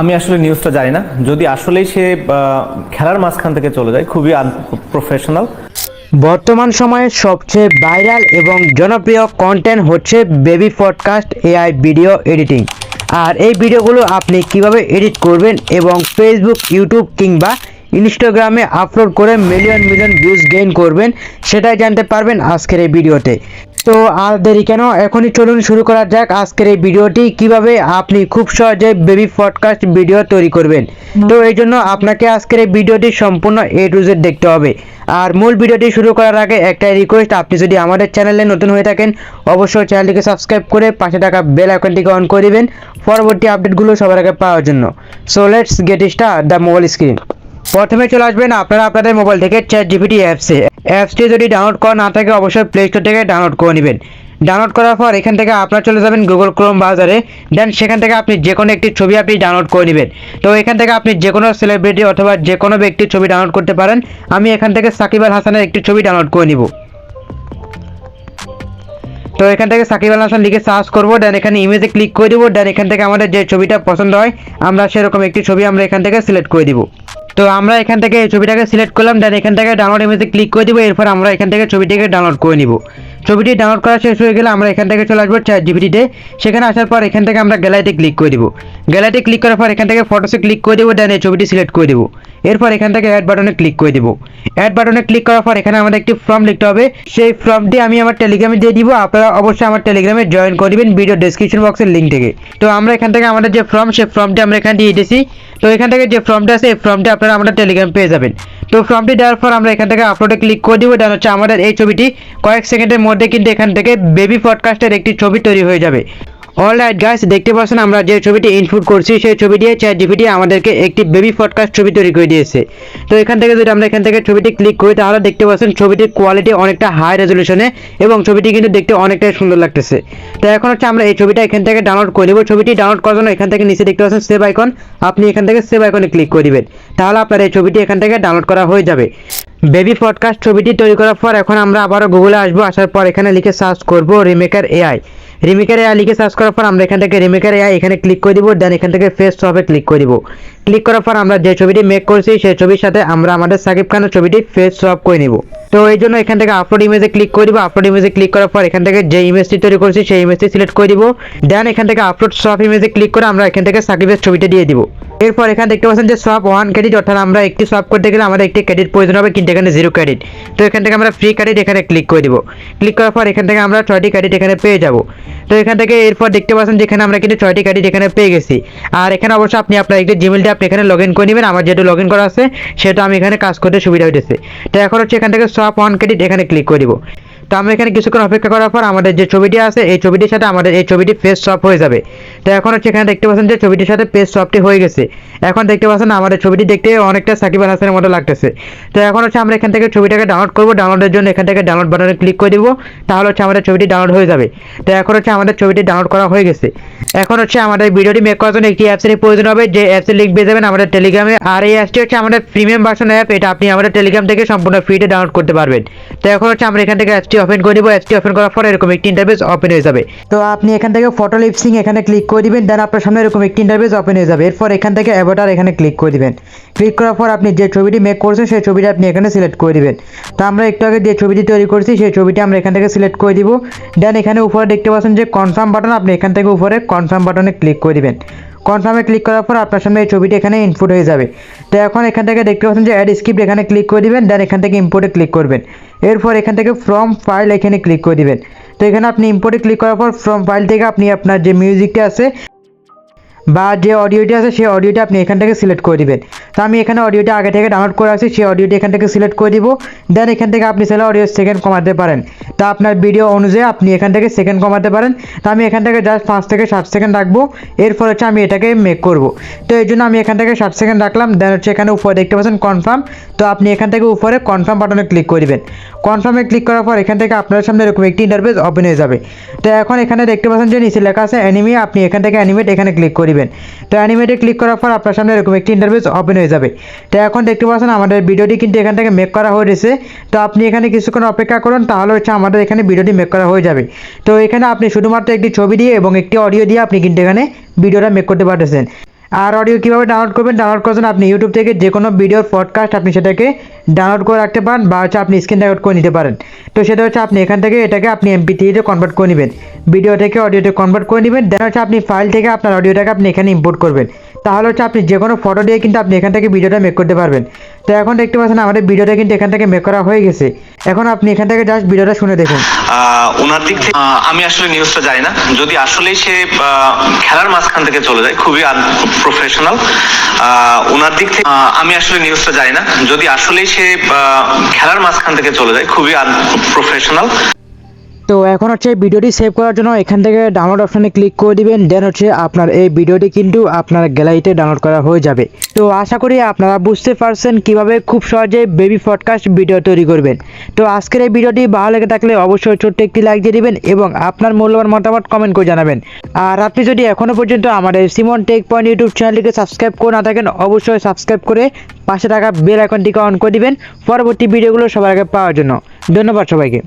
আমি আসলে নিউজটা জানি না। যদি আসলেই সে খেলার মাঝখান থেকে চলে যায়, খুবই প্রফেশনাল বর্তমান সময়ে সবচেয়ে ভাইরাল এবং জনপ্রিয় কন্টেন্ট হচ্ছে baby podcast AI video editing আর এই ভিডিওগুলো আপনি কীভাবে এডিট করবেন এবং ফেসবুক ইউটিউব কিংবা ইনস্টাগ্রামে আপলোড করে মিলিয়ন মিলিয়ন ভিউজ গেইন করবেন, সেটাই জানতে পারবেন আজকের এই ভিডিওতে তো আর দেরি কেন? এখনই চলুন শুরু করা যাক আজকের এই ভিডিওটি। কীভাবে আপনি খুব সহজে বেবি পডকাস্ট ভিডিও তৈরি করবেন? তো এই জন্য আপনাকে আজকের এই ভিডিওটি সম্পূর্ণ এ টু জেড দেখতে হবে। আর মূল ভিডিওটি শুরু করার আগে একটাই রিকোয়েস্ট আপনি যদি আমাদের চ্যানেলে নতুন হয়ে থাকেন, অবশ্যই চ্যানেলটিকে সাবস্ক্রাইব করে পাশে থাকা বেল আইকনটিকে অন করে দিবেন। পরবর্তী আপডেটগুলো সবার আগে পাওয়ার জন্য। So let's get start the mobile screen প্রথমে চলে আসবেন আপনারা আপনাদের মোবাইল থেকে চ্যাট জিপিটি অ্যাপসে অ্যাপসটি যদি ডাউনলোড করা না থাকে, অবশ্যই প্লে স্টোর থেকে ডাউনলোড করে নেবেন। ডাউনলোড করার পর এখান থেকে আপনারা চলে যাবেন গুগল ক্রোম ব্রাউজারে দেন সেখান থেকে আপনি যে কোনো একটি ছবি আপনি ডাউনলোড করে নেবেন। তো এখান থেকে আপনি যে কোনো সেলিব্রিটি অথবা যে কোনো ব্যক্তির ছবি ডাউনলোড করতে পারেন। আমি এখান থেকে সাকিব আল হাসানের একটি ছবি ডাউনলোড করে নিব। তো এখান থেকে সাকিব আল হাসান লিখে সার্চ করব দেন এখানে ইমেজে ক্লিক করে দিব দেন এখান থেকে আমাদের যে ছবিটা পছন্দ হয়, আমরা সেরকম একটি ছবি আমরা এখান থেকে সিলেক্ট করে দিব। তো আমরা এখান থেকে এই ছবিটাকে সিলেক্ট করলাম দেন এখান থেকে ডাউনলোড ইমেজে ক্লিক করে দিব, এরপর আমরা এখান থেকে ছবিটিকে ডাউনলোড করে নিব। ছবিটি ডাউনলোড করা শেষ হয়ে গেলে আমরা এখান থেকে চলে আসব চ্যাট জিবিটিতে সেখানে আসার পর এখান থেকে আমরা গ্যালারিতে ক্লিক করে দিব। গ্যালারিতে ক্লিক করার পর এখান থেকে ফটোসে ক্লিক করে দেবো দেন এই ছবিটি সিলেক্ট করে দিব। এরপর এখান থেকে অ্যাড বাটনে ক্লিক করে দিব। অ্যাড বাটনে ক্লিক করার পর এখানে আমাদের একটি ফর্ম লিখতে হবে। সেই ফর্মটি আমি আমার টেলিগ্রামে দিয়ে দিব, আপনারা অবশ্যই আমার টেলিগ্রামে জয়েন করে দিবেন ভিডিও ডেসক্রিপশন বক্সের লিঙ্ক থেকে। তো আমরা এখান থেকে আমাদের যে ফর্ম সেই ফর্মটি আমরা এখানে দিয়ে দিয়েছি। তো এখান থেকে যে ফর্মটা আছে, এই ফর্মটি আপনারা আমাদের টেলিগ্রাম পেয়ে যাবেন। তো ফর্মটি দেওয়ার পর আমরা এখান থেকে আপলোডে ক্লিক করে দিব, দেন হচ্ছে আমাদের এই ছবিটি কয়েক সেকেন্ডের মধ্যে কিন্তু এখান থেকে বেবি পডকাস্টের একটি ছবি তৈরি হয়ে যাবে। অল রাইট গাইস দেখতে পাচ্ছেন আমরা যে ছবিটি ইনপুট করছি, সেই ছবি দিয়ে চ্যাট জিপিটি আমাদেরকে একটি বেবি পডকাস্ট ছবি তৈরি করে দিয়েছে। তো এখান থেকে যদি আমরা এখান থেকে ছবিটি ক্লিক করি, তাহলে দেখতে পাচ্ছেন ছবিটির কোয়ালিটি অনেকটা হাই রেজলিউশনে এবং ছবিটি কিন্তু দেখতে অনেকটাই সুন্দর লাগতেছে। তো এখন হচ্ছে আমরা এই ছবিটা এখান থেকে ডাউনলোড করে নেব। ছবিটি ডাউনলোড করার জন্য এখান থেকে নিচে দেখতে পাচ্ছেন সেভ আইকন আপনি এখান থেকে সেভ আইকনে ক্লিক করে দিবেন। তাহলে আপনার এই ছবিটি এখান থেকে ডাউনলোড করা হয়ে যাবে। বেবি পডকাস্ট ছবিটি তৈরি করার পর এখন আমরা আবারও গুগলে আসব। আসার পর এখানে লিখে সার্চ করব রিমেকার এআই। রিমেকার এআই লিখে সার্চ করার পর আমরা এখান থেকে রিমেকার এআই এখানে ক্লিক করে দিব, দেন এখান থেকে ফেস শপে ক্লিক করে দিব। ক্লিক করার পর আমরা যে ছবিটি মেক করছি, সেই ছবির সাথে আমরা আমাদের সাকিব খানের ছবিটি ফেস সোয়াপ করে নিব। তো এই জন্য এখান থেকে আপলোড ইমেজে ক্লিক করে দিব। আপলোড ইমেজে ক্লিক করার পর এখান থেকে যে ইমেজটি তৈরি করছি, সেই ইমেজটি সিলেক্ট করে দিব। দেন এখান থেকে আপলোড সোয়াপ ইমেজে ক্লিক করে আমরা এখান থেকে সাকিবের ছবিটা দিয়ে দিব। এরপর এখানে দেখতে পাচ্ছেন যে সোয়াপ ওয়ান ক্রেডিট অর্থাৎ আমরা একটি সোয়াপ করতে গেলে আমাদের একটি ক্রেডিট প্রয়োজন হবে, কিন্তু এখানে জিরো ক্রেডিট তো এখান থেকে আমরা ফ্রি ক্রেডিট এখানে ক্লিক করে দিব। ক্লিক করার পর এখান থেকে আমরা ছয়টি ক্রেডিট এখানে পেয়ে যাব। তো এখান থেকে এরপর দেখতে পাচ্ছেন যেখানে আমরা কিন্তু ছয়টি ক্রেডিট এখানে পেয়ে গেছি। আর এখানে অবশ্যই আপনি আপনার একটি জিমেলটা আপনি এখানে লগ ইন করে নেবেন। আমার যেহেতু লগ ইন করা আছে সেটা আমি এখানে কাজ করতে সুবিধা হইতেছে। তো এখন হচ্ছে এখান থেকে সোয়াপ ওয়ান ক্রেডিট এখানে ক্লিক করে দিব। তো আমরা এখানে কিছুক্ষণ অপেক্ষা করার পর আমাদের যে ছবিটি আছে, এই ছবিটির সাথে আমাদের, এই ছবিটি ফেস সোয়াপ হয়ে যাবে। তো এখন হচ্ছে এখানে দেখতে পাচ্ছেন যে ছবিটির সাথে ফেস সোয়াপটি হয়ে গেছে। এখন দেখতে পাচ্ছেন আমাদের ছবিটি দেখতে অনেকটা সাকিব আল হাসানের মতো লাগতেছে। তো এখন হচ্ছে আমরা এখান থেকে ছবিটাকে ডাউনলোড করব। ডাউনলোডের জন্য এখান থেকে ডাউনলোড বাটনে ক্লিক করে দিব। তাহলে হচ্ছে আমাদের ছবিটি ডাউনলোড হয়ে যাবে। তো এখন হচ্ছে আমাদের ছবিটি ডাউনলোড করা হয়ে গেছে। এখন হচ্ছে আমাদের ভিডিওটি মেক করার জন্য একটি অ্যাপসের প্রয়োজন হবে। যে অ্যাপসের লিঙ্ক পেয়ে যাবেন আমাদের টেলিগ্রামে আর এই অ্যাপসটি হচ্ছে আমাদের প্রিমিয়াম ভার্সন অ্যাপ এটা আপনি আমাদের টেলিগ্রাম থেকে সম্পূর্ণ ফ্রিতে ডাউনলোড করতে পারবেন। তো এখন হচ্ছে আমরা এখান থেকে অ্যাপসটি ওপেন করে দিব অ্যাপসটি ওপেন করার পর এরকম একটি ইন্টারফেস ওপেন হয়ে যাবে। তো আপনি এখান থেকে ফটো লিপসিং এখানে ক্লিক করে দিবেন দেন আপনার সামনে এরকম একটি ইন্টারফেস ওপেন হয়ে যাবে। এরপর এখান থেকে অ্যাভাটার এখানে ক্লিক করে দিবেন। ক্লিক করার পর আপনি যে ছবিটি মেক করছেন, সেই ছবিটি আপনি এখানে সিলেক্ট করে দিবেন। তো আমরা একটু আগে যে ছবিটি তৈরি করছি, সেই ছবিটি আমরা এখান থেকে সিলেক্ট করে দিব। দেন এখানে উপরে দেখতে পাচ্ছেন যে কনফার্ম বাটন আপনি এখান থেকে উপরে কনফার্ম বাটনে ক্লিক করে দিবেন। কনফার্মে ক্লিক করার পর আপনার সামনে এই ছবিটি এখানে ইনপুট হয়ে যাবে। তো এখন এখান থেকে দেখতে পাচ্ছেন যে অ্যাড স্ক্রিপ্ট এখানে ক্লিক করে দিবেন দেন এখান থেকে ইম্পোর্টে ক্লিক করবেন। এরপর এখান থেকে ফ্রম ফাইল এখানে ক্লিক করে দিবেন। তো এখানে আপনি ইম্পোর্টে ক্লিক করার পর ফ্রম ফাইল থেকে আপনি আপনার যে মিউজিকটা আছে বা যে অডিওটি আছে, সেই অডিওটি আপনি এখান থেকে সিলেক্ট করে দিবেন। তো আমি এখানে অডিওটা আগে থেকে ডাউনলোড করে আছি সেই অডিওটি এখান থেকে সিলেক্ট করে দিব। দেন এখান থেকে আপনি চাইলে অডিও সেকেন্ড কমাতে পারেন। তা আপনার ভিডিও অনুযায়ী আপনি এখান থেকে সেকেন্ড কমাতে পারেন। তো আমি এখান থেকে জাস্ট পাঁচ থেকে ষাট সেকেন্ড রাখব। এরপর হচ্ছে আমি এটাকে মেক করব। তো এই জন্য আমি এখান থেকে ষাট সেকেন্ড রাখলাম। দেন হচ্ছে এখানে উপরে দেখতে পাচ্ছেন কনফার্ম তো আপনি এখান থেকে উপরে কনফার্ম বাটনে ক্লিক করে দিবেন। কনফার্মে ক্লিক করার পর এখান থেকে আপনার সামনে এরকম একটি ইন্টারফেস ওপেন হয়ে যাবে। তো এখন এখানে দেখতে পাচ্ছেন যে নিচে লেখা আছে অ্যানিমি আপনি এখান থেকে অ্যানিমেট এখানে ক্লিক করবেন তো অ্যানিমেটে ক্লিক করার পর আপনার সামনে এরকম একটি ইন্টারভিউস ওপেন হয়ে যাবে। তো এখন দেখতে পাচ্ছেন আমাদের ভিডিওটি কিন্তু এখান থেকে মেক করা হয়েছে তো আপনি এখানে কিছুক্ষণ অপেক্ষা করুন, তাহলে হচ্ছে আমাদের এখানে ভিডিওটি মেক করা হয়ে যাবে। তো এখানে আপনি শুধুমাত্র একটি ছবি দিয়ে এবং একটি অডিও দিয়ে আপনি কিন্তু এখানে ভিডিওটা মেক করতে পারতেছেন। আর অডিও কীভাবে ডাউনলোড করবেন ডাউনলোড করার জন্য আপনি ইউটিউব থেকে যে কোনো ভিডিওর পডকাস্ট আপনি সেটাকে ডাউনলোড করে রাখতে পারেন বা হচ্ছে আপনি স্ক্রিন রেকর্ড করে নিতে পারেন। তো সেটা হচ্ছে আপনি এখান থেকে এটাকে আপনি এমপি থ্রিতে কনভার্ট করে নেবেন। ভিডিও থেকে অডিওতে কনভার্ট করে নেবেন দেন হচ্ছে আপনি ফাইল থেকে আপনার অডিওটাকে আপনি এখানে ইম্পোর্ট করবেন। তাহলে হচ্ছে আপনি যে কোনো ফটো দিয়ে কিন্তু আপনি এখান থেকে ভিডিওটা মেক করতে পারবেন। তো এখন দেখতে পাচ্ছেন আমাদের ভিডিওটা কিন্তু এখান থেকে মেক করা হয়ে গেছে। এখন আপনি এখান থেকে জাস্ট ভিডিওটা শুনে দেখুন। ওনার দিক থেকে আমি আসলে নিউজটা জানি না। যদি আসলেই সে খেলার মাঝখান থেকে চলে যায়, খুবই প্রফেশনাল ওনার দিক থেকে আমি আসলে নিউজটা জানি না। যদি আসলেই সে খেলার মাঝখান থেকে চলে যায়, খুবই প্রফেশনাল তো এখন হচ্ছে ভিডিওটি সেভ করার জন্য এখান থেকে ডাউনলোড অপশানে ক্লিক করে দিবেন দেন হচ্ছে আপনার এই ভিডিওটি কিন্তু আপনার গ্যালারিতে ডাউনলোড করা হয়ে যাবে। তো আশা করি আপনারা বুঝতে পারছেন কীভাবে খুব সহজে বেবি পডকাস্ট ভিডিও তৈরি করবেন। তো আজকের এই ভিডিওটি ভালো লেগে থাকলে অবশ্যই ছোট্ট একটি লাইক দিয়ে দিবেন এবং আপনার মূল্যবান মতামত কমেন্ট করে জানাবেন। আর আপনি যদি এখনও পর্যন্ত আমাদের সিমন টেক পয়েন্ট ইউটিউব চ্যানেলটিকে সাবস্ক্রাইব করে না থাকেন, অবশ্যই সাবস্ক্রাইব করে পাশে থাকা বেল আইকনটিকে অন করে দিবেন। পরবর্তী ভিডিওগুলো সবার আগে পাওয়ার জন্য। ধন্যবাদ সবাইকে।